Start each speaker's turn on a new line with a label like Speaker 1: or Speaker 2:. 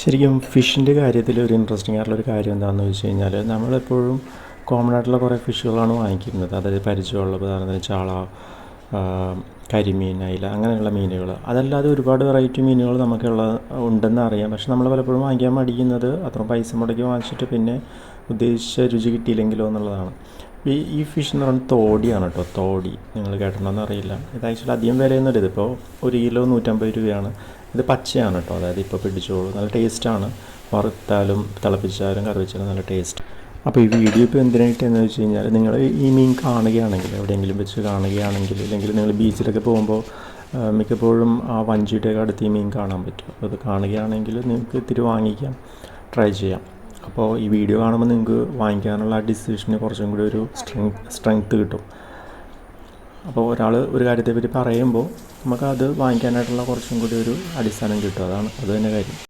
Speaker 1: ശരിക്കും ഫിഷിന്റെ കാര്യത്തിൽ ഒരു ഇൻട്രസ്റ്റിംഗ് ആയിട്ടുള്ള ഒരു കാര്യം എന്താണെന്ന് വെച്ച് കഴിഞ്ഞാൽ നമ്മളെപ്പോഴും കോമൺ ആയിട്ടുള്ള കുറേ ഫിഷുകളാണ് വാങ്ങിക്കുന്നത്. അതായത് പരിചയമുള്ള ഉദാഹരണത്തിന് ചാള കരിമീൻ അയില അങ്ങനെയുള്ള മീനുകൾ അതല്ലാതെ ഒരുപാട് വെറൈറ്റി മീനുകൾ നമുക്കുള്ള ഉണ്ടെന്ന് അറിയാം. പക്ഷെ നമ്മൾ പലപ്പോഴും വാങ്ങിക്കാൻ മടിക്കുന്നത് അത്ര പൈസ മുടക്കി വാങ്ങിച്ചിട്ട് പിന്നെ ഉദ്ദേശിച്ച രുചി കിട്ടിയില്ലെങ്കിലോ എന്നുള്ളതാണ്. ഈ ഈ ഫിഷ് എന്ന് പറയുന്നത് തോടിയാണ് കേട്ടോ. തോടി. നിങ്ങൾ കേട്ടിട്ടുണ്ടോയെന്ന് അറിയില്ല. ഇത് ആക്ച്വലി അധികം വിലയൊന്നുമില്ല. ഇതിപ്പോൾ ഒരു കിലോ നൂറ്റമ്പത് രൂപയാണ്. ഇത് പച്ചയാണ് കേട്ടോ. അതായത് ഇപ്പോൾ പിടിച്ചോളൂ. നല്ല ടേസ്റ്റാണ് വറുത്താലും തിളപ്പിച്ചാലും കറി വെച്ചാലും നല്ല ടേസ്റ്റ് അപ്പോൾ ഈ വീഡിയോ ഇപ്പോൾ എന്തിനായിട്ടെന്ന് വെച്ച് കഴിഞ്ഞാൽ നിങ്ങൾ ഈ മീൻ കാണുകയാണെങ്കിൽ എവിടെയെങ്കിലും വെച്ച് കാണുകയാണെങ്കിൽ അല്ലെങ്കിൽ നിങ്ങൾ ബീച്ചിലൊക്കെ പോകുമ്പോൾ മിക്കപ്പോഴും ആ വഞ്ചിയുടെയൊക്കെ അടുത്ത് ഈ മീൻ കാണാൻ പറ്റും. അപ്പോൾ അത് കാണുകയാണെങ്കിൽ നിങ്ങൾക്ക് ഇത്തിരി വാങ്ങിക്കാം. ട്രൈ ചെയ്യാം. അപ്പോൾ ഈ വീഡിയോ കാണുമ്പോൾ നിങ്ങൾക്ക് വാങ്ങിക്കാനുള്ള ആ ഡിസിഷന് കുറച്ചും കൂടി ഒരു സ്ട്രെങ് സ്ട്രെങ്ത്ത് കിട്ടും. അപ്പോൾ ഒരാൾ ഒരു കാര്യത്തെപ്പറ്റി പറയുമ്പോൾ നമുക്കത് വാങ്ങിക്കാനായിട്ടുള്ള കുറച്ചും കൂടി ഒരു അടിസ്ഥാനം കിട്ടും. അതാണ് അത് തന്നെ കാര്യം.